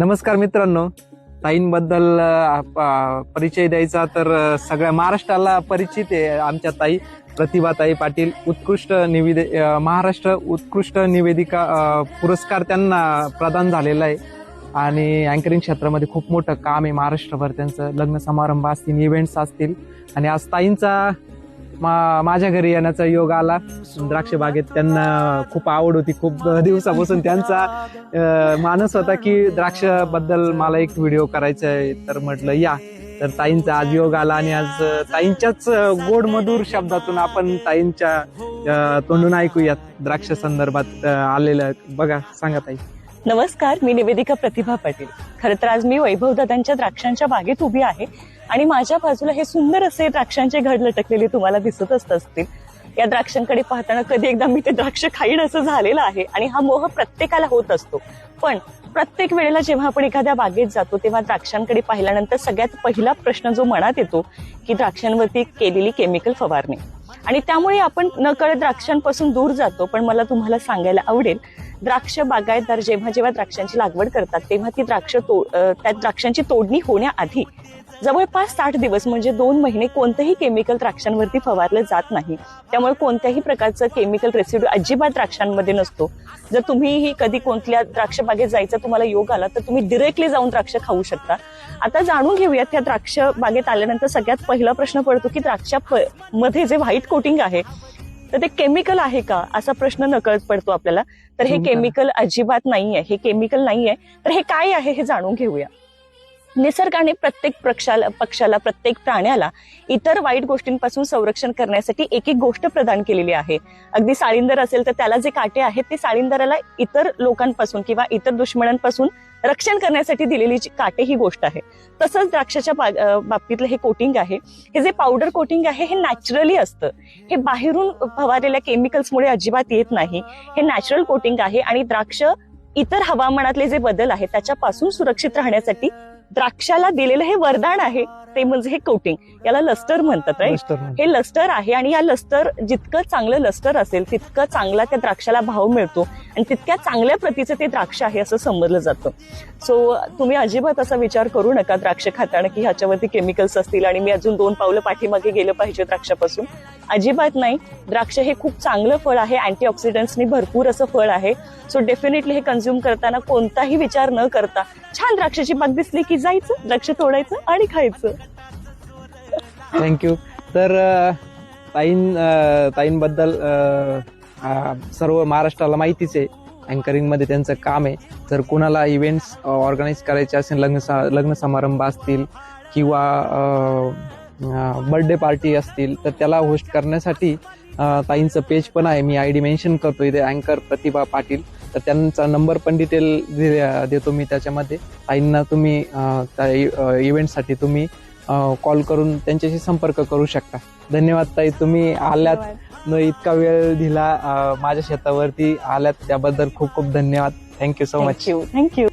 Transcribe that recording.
नमस्कार मित्रांनो. ताईंबद्दल प- परिचय द्यायचा तर सगळ्या महाराष्ट्राला परिचित आहे आमच्या ताई प्रतिभाताई पाटील. उत्कृष्ट निवेदे महाराष्ट्र उत्कृष्ट निवेदिका पुरस्कार त्यांना प्रदान झालेला आहे. आणि अँकरिंग क्षेत्रामध्ये खूप मोठं काम आहे महाराष्ट्रभर त्यांचं. लग्न समारंभ असतील इव्हेंट्स असतील. आणि आज ताईंचा मा माझ्या घरी येण्याचा योग आला. द्राक्ष बागेत त्यांना खूप आवड होती. खूप दिवसापासून त्यांचा मानस होता की द्राक्षबद्दल मला एक व्हिडिओ करायचा आहे. तर म्हटलं या. तर ताईंचा आज योग आला आणि आज ताईंच्याच गोड मधुर शब्दातून आपण ताईंच्या तोंडून ऐकूयात. द्राक्ष संदर्भात आलेलं बघा सांगा ताई. नमस्कार मी निवेदिका प्रतिभा पाटील. खरं तर आज मी वैभव दादांच्या द्राक्षांच्या बागेत उभी आहे. आणि माझ्या बाजूला हे सुंदर असे द्राक्षांचे घड लटकलेले तुम्हाला दिसतच असतील. या द्राक्षांकडे पाहताना कधी एकदा मी ते द्राक्ष खाईन असं झालेलं आहे आणि हा मोह प्रत्येकाला होत असतो. पण प्रत्येक वेळेला जेव्हा आपण एखाद्या बागेत जातो तेव्हा द्राक्षांकडे पाहिल्यानंतर सगळ्यात पहिला प्रश्न जो मनात येतो की द्राक्षांवरती केलेली केमिकल फवारणी. आणि त्यामुळे आपण नकळत द्राक्षांपासून दूर जातो पण मला तुम्हाला सांगायला आवडेल द्राक्ष बागायतदार जेव्हा जेव्हा द्राक्षांची लागवड करतात तेव्हा ती द्राक्ष तो त्या द्राक्षांची तोडणी होण्याआधी जवळपास साठ दिवस म्हणजे दोन महिने कोणतंही केमिकल द्राक्षांवरती फवारलं जात नाही. त्यामुळे कोणत्याही प्रकारचं केमिकल रेसिड्यू अजिबात द्राक्षांमध्ये नसतो. जर तुम्हीही कधी कोणत्या द्राक्ष बागेत जायचा तुम्हाला योग आला तर तुम्ही डिरेक्टली जाऊन द्राक्ष खाऊ शकता. आता जाणून घेऊयात त्या द्राक्ष बागेत आल्यानंतर सगळ्यात पहिला प्रश्न पडतो की द्राक्षा मध्ये जे व्हाईट कोटिंग आहे तर ते केमिकल आहे का? असा प्रश्न नकळत पडतो आपल्याला. तर हे. केमिकल अजिबात नाहीये. हे केमिकल नाहीये. तर हे काय आहे हे जाणून घेऊया. निसर्गाने प्रत्येक पक्षाला पक्षाला प्रत्येक प्राण्याला इतर वाईट गोष्टींपासून संरक्षण करण्यासाठी एक एक गोष्ट प्रदान केलेली आहे. अगदी साळींदर असेल तर त्याला जे काटे आहेत ते साळींदराला इतर लोकांपासून किंवा इतर दुश्मनांपासून रक्षण करण्यासाठी दिलेली जी काटे ही गोष्ट आहे. तसंच द्राक्षाच्या बाबतीतलं हे कोटिंग आहे. हे जे पावडर कोटिंग आहे हे नॅचरली असतं. हे बाहेरून फवारलेल्या केमिकल्समुळे अजिबात येत नाही. हे नॅचरल कोटिंग आहे आणि द्राक्ष इतर हवामानातले जे बदल आहेत त्याच्यापासून सुरक्षित राहण्यासाठी द्राक्षाला दिलेलं हे वरदान आहे. ते म्हणजे हे कोटिंग याला लस्टर म्हणतात राईट. हे लस्टर आहे आणि या लस्टर जितकं चांगलं लस्टर असेल तितकं चांगला त्या द्राक्षाला भाव मिळतो आणि तितक्या चांगल्या प्रतीचं ते द्राक्ष आहे असं समजलं जातं. सो तुम्ही अजिबात असा विचार करू नका द्राक्ष खाताना की ह्याच्यावरती केमिकल्स असतील आणि मी अजून दोन पावलं पाठीमागे गेलं पाहिजे द्राक्षापासून. अजिबात नाही. द्राक्ष हे खूप चांगलं फळ आहे अँटीऑक्सिडंट्सनी भरपूर असं फळ आहे. सो डेफिनेटली हे कन्झ्युम करताना कोणताही विचार न करता छान द्राक्षाची बाग दिसली की जायचं द्राक्ष तोडायचं आणि खायचं. थँक्यू तर ताईं ताईंबद्दल सर्व महाराष्ट्राला माहितीच आहे. अँकरिंगमध्ये त्यांचं काम आहे. जर कोणाला इव्हेंट्स ऑर्गनाईज करायचे असेल लग्न सा- लग्न समारंभ असतील किंवा uh, uh, बर्थडे पार्टी असतील तर त्याला होस्ट करण्यासाठी uh, ताईंचं पेज पण आहे. मी आय डी मेन्शन करतो इथे अँकर प्रतिभा पाटील. तर त्यांचा नंबर पण डिटेल देतो मी त्याच्यामध्ये. ताईंना तुम्ही त्या इव्हेंटसाठी तुम्ही कॉल करून त्यांच्याशी संपर्क करू शकता. धन्यवाद ताई तुम्ही आल्यात. न इतका वेळ दिला माझ्या शेतावरती आल्यात. त्याबद्दल खूप खूप धन्यवाद. Thank you so much thank you